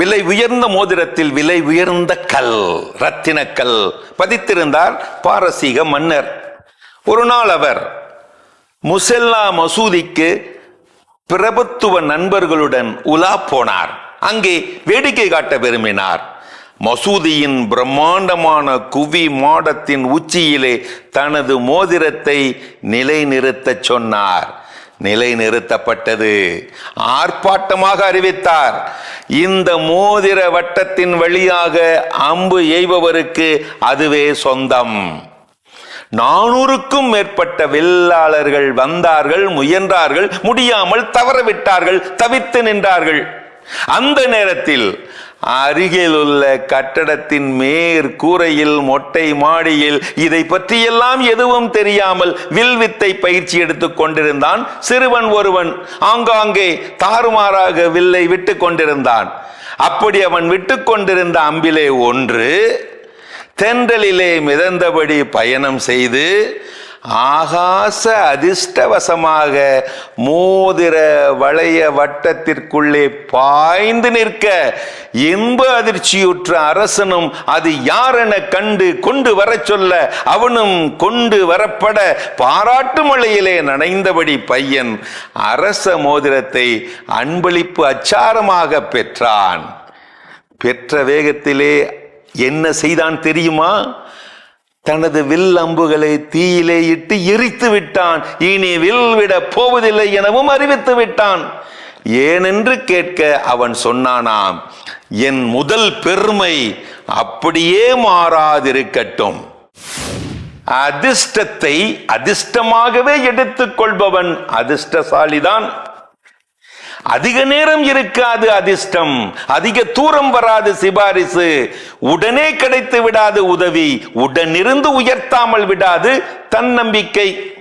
விலை உயர்ந்த மோதிரத்தில் விலை உயர்ந்த கல் ரத்தின கல் பதித்திருந்தார் பாரசீக மன்னர். ஒரு நாள் அவர் முசெல்லா மசூதிக்கு பிரபுத்துவ நண்பர்களுடன் உலா போனார். அங்கே வேடிக்கை காட்ட விரும்பினார். மசூதியின் பிரம்மாண்டமான குவி மாடத்தின் உச்சியிலே தனது மோதிரத்தை நிலைநிறுத்தச் சொன்னார். நிலைநிறுத்தப்பட்டது. ஆர்ப்பாட்டமாக அறிவித்தார். இந்த மோதிர வட்டத்தின் வழியாக அம்பு எய்பவருக்கு அதுவே சொந்தம். நானூறுக்கும் மேற்பட்ட வெள்ளாளர்கள் வந்தார்கள் முயன்றார்கள் முடியாமல் தவறவிட்டார்கள் தவித்து நின்றார்கள். அந்த நேரத்தில் அருகிலுள்ள கட்டடத்தின் மேற்கூரையில் மொட்டை மாடியில் இதை பற்றியெல்லாம் எதுவும் தெரியாமல் வில்வித்தை பயிற்சி எடுத்துக் கொண்டிருந்தான் சிறுவன் ஒருவன். ஆங்காங்கே தாறுமாறாக வில்லை விட்டு கொண்டிருந்தான். அப்படி அவன் விட்டு கொண்டிருந்த அம்பிலே ஒன்று தென்றலிலே மிதந்தபடி பயணம் செய்து ஆகாச அதிர்ஷ்டவசமாக மோதிர வளைய வட்டத்திற்குள்ளே பாய்ந்து நிற்க இன்ப அதிர்ச்சியுற்ற அரசனும் அது யாரென கண்டு கொண்டு வரச் சொல்ல அவனும் கொண்டு வரப்பட பாராட்டு மழையிலே நனைந்தபடி பையன் அரச மோதிரத்தை அன்பளிப்பு அச்சாரமாக பெற்றான். பெற்ற வேகத்திலே என்ன செய்தான் தெரியுமா? தனது வில் அம்புகளை தீயிலே இட்டு எரித்து விட்டான். இனி வில் விட போவதில்லை எனவும் அறிவித்து விட்டான். ஏனென்று கேட்க அவன் சொன்னானாம் என் முதல் பெருமை அப்படியே மாறாதிருக்கட்டும். அதிர்ஷ்டத்தை அதிர்ஷ்டமாகவே எடுத்துக் கொள்பவன் அதிர்ஷ்டசாலிதான். அதிக நேரம் இருக்காது அதிர்ஷ்டம். அதிக தூரம் வராது சிபாரிசு. உடனே கிடைத்து விடாது உதவி. உடனிருந்து உயர்த்தாமல் விடாது தன்னம்பிக்கை.